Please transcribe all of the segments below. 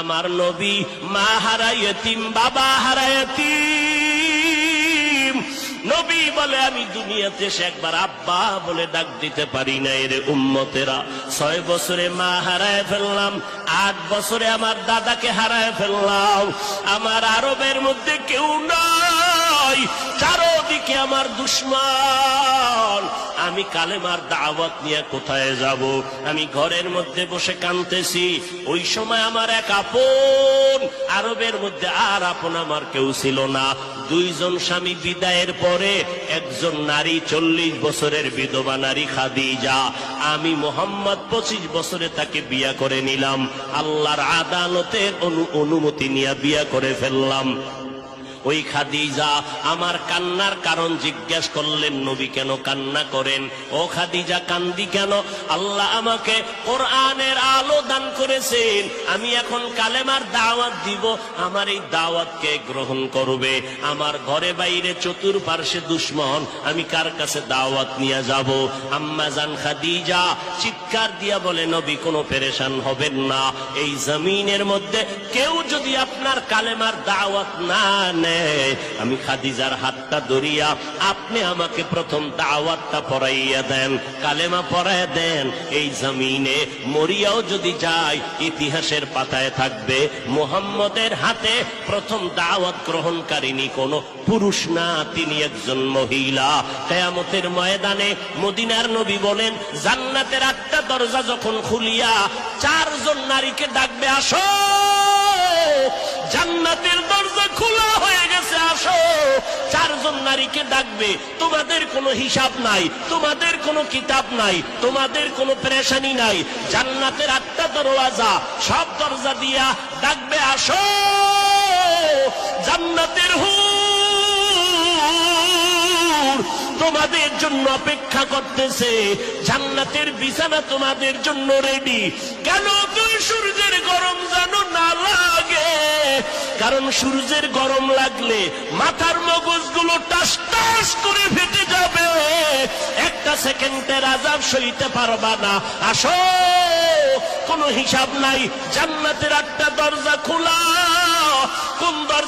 আমার নবী মা হারাইতিম বাবা হারাইতিম নবী বলে, আমি দুনিয়াতে এসে একবার আব্বা বলে ডাক দিতে পারি না এর উম্মতেরা। ছয় বছরে মা হারায় ফেললাম, আট বছরে আমার দাদাকে হারায় ফেললাম। আমার আরবের মধ্যে কেউ নাই চারোদিকে আমার দুশ্মন। আমি কালেমার দাওয়াত নিয়ে কোথায় যাব? আমি ঘরের মধ্যে বসে কানতেছি। ওই সময় আমার এক আপন, আরবের মধ্যে আর আপন আমার কেউ ছিল না। দুইজন স্বামী বিদায়ের পরে একজন নারী, চল্লিশ বছরের বিধবা নারী খাদিজা। আমি মোহাম্মদ পঁচিশ বছরে তাকে বিয়া করে নিলাম। আল্লাহর আদালতের অনু- অনুমতি নিয়ে বিয়া করে ফেললাম। ওই খাদিজা, আমার কান্নার কারণ জিজ্ঞেস করলেন, নবী কেন কান্না করেন? ও খাদিজা, কান্দি কেন? আল্লাহ আমাকে কোরআনের আলো দান করেছেন, আমি এখন কালেমার দাওয়াত দিব, আমার এই দাওয়াতকে গ্রহণ করবে? আমার ঘরে বাইরে চতুর্পার্শ্বে দুশ্মন, আমি কার কাছে দাওয়াত নিয়ে যাব? আম্মা জান খাদিজা চিৎকার দিয়া বলে, নবী, কোনো পেরেশান হবেন না। এই জমিনের মধ্যে কেউ যদি আপনার কালেমার দাওয়াত না নেয়, আমি খাদিজার হাতটা ধরিয়া আপনি আমাকে প্রথম দাওয়াতটা পড়াইয়া দেন, কালেমা পড়াইয়া দেন। এই জমিনে মরিয়াও যদি যায়, ইতিহাসের পাতায় থাকবে, মোহাম্মদের হাতে প্রথম দাওয়াত গ্রহণকারিনী কোন পুরুষ না, তিনি একজন মহিলা। কেয়ামতের ময়দানে মদিনার নবী বলেন, জান্নাতের আটটা দরজা যখন খুলিয়া চারজন নারীকে ডাকবে, আসো! জান্নাতের দরজা খোলা নারীকে ডাকবে, তোমাদের কোনো হিসাব নাই, তোমাদের কোনো কিতাব নাই, তোমাদের কোনো প্রেশানি নাই। জান্নাতের আটটা দরওয়াজা, সব দরজা দিয়া ডাকবে, আসো! জান্নাতের হুর তোমাদের জন্য অপেক্ষা করতেছে। জান্নাতের বিছানা তোমাদের জন্য রেডি কেন তুই সূর্যের গরম জানো না লাগে? কারণ সূর্যের গরম লাগলে মাথার মগজগুলো টাস টাস করে ফেটে যাবে। একটা সেকেন্ডের আজাব সইতে পারবা না। আসো, কোনো হিসাব নাই। জান্নাতের একটা দরজা খোলা।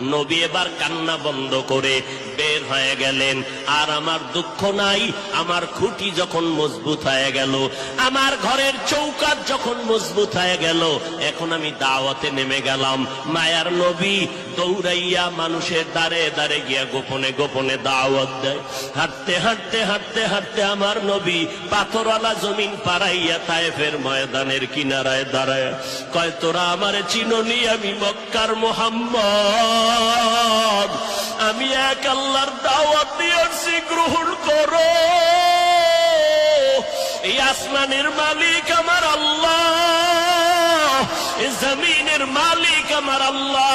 নবী এবার কান্না বন্ধ করে বের হয়ে গেলেন। আর আমার দুঃখ নাই, আমার খুঁটি যখন মজবুত হয়ে গেল, আমার ঘরের চৌকাত যখন মজবুত হয়ে গেল, এখন আমি দাওয়াতে নেমে গেলাম। মায়ার নবী দৌড়াইয়া মানুষের দ্বারে দ্বারে গিয়া গোপনে গোপনে দাওয়াত দেয়। হাঁটতে হাঁটতে হাঁটতে হাঁটতে আমার নবী পাথরওয়ালা জমিন পাড়াইয়া তায়েফের ময়দানের কিনারায় দাঁড়ায়। কয়, তোরা আমার চিননি আমি মক্কার মোহাম্মদ? আমি এক আল্লাহর দাওয়াত দিয়েছি গ্রহণ করো। এই আসমানের মালিক আমার আল্লাহ, এই জমিনের মালিক আমার আল্লাহ।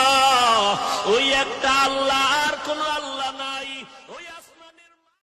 ওই একটা আল্লাহ, আর কোন আল্লাহ